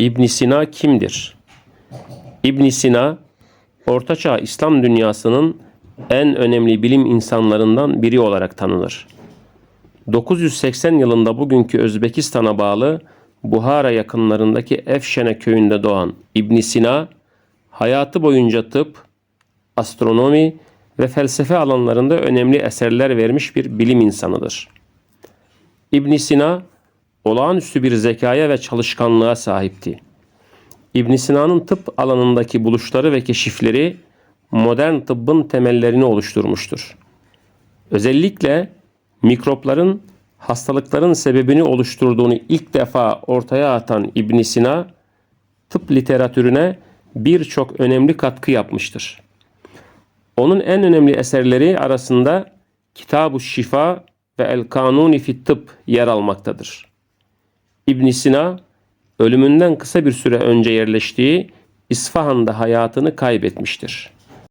İbn Sina kimdir? İbn Sina, Ortaçağ İslam dünyasının en önemli bilim insanlarından biri olarak tanınır. 980 yılında bugünkü Özbekistan'a bağlı Buhara yakınlarındaki Efşene köyünde doğan İbn Sina, hayatı boyunca tıp, astronomi ve felsefe alanlarında önemli eserler vermiş bir bilim insanıdır. İbn Sina, olağanüstü bir zekaya ve çalışkanlığa sahipti. İbn Sina'nın tıp alanındaki buluşları ve keşifleri modern tıbbın temellerini oluşturmuştur. Özellikle mikropların hastalıkların sebebini oluşturduğunu ilk defa ortaya atan İbn Sina tıp literatürüne birçok önemli katkı yapmıştır. Onun en önemli eserleri arasında Kitab-ı Şifa ve El Kanuni fit Tıp yer almaktadır. İbn Sina ölümünden kısa bir süre önce yerleştiği İsfahan'da hayatını kaybetmiştir.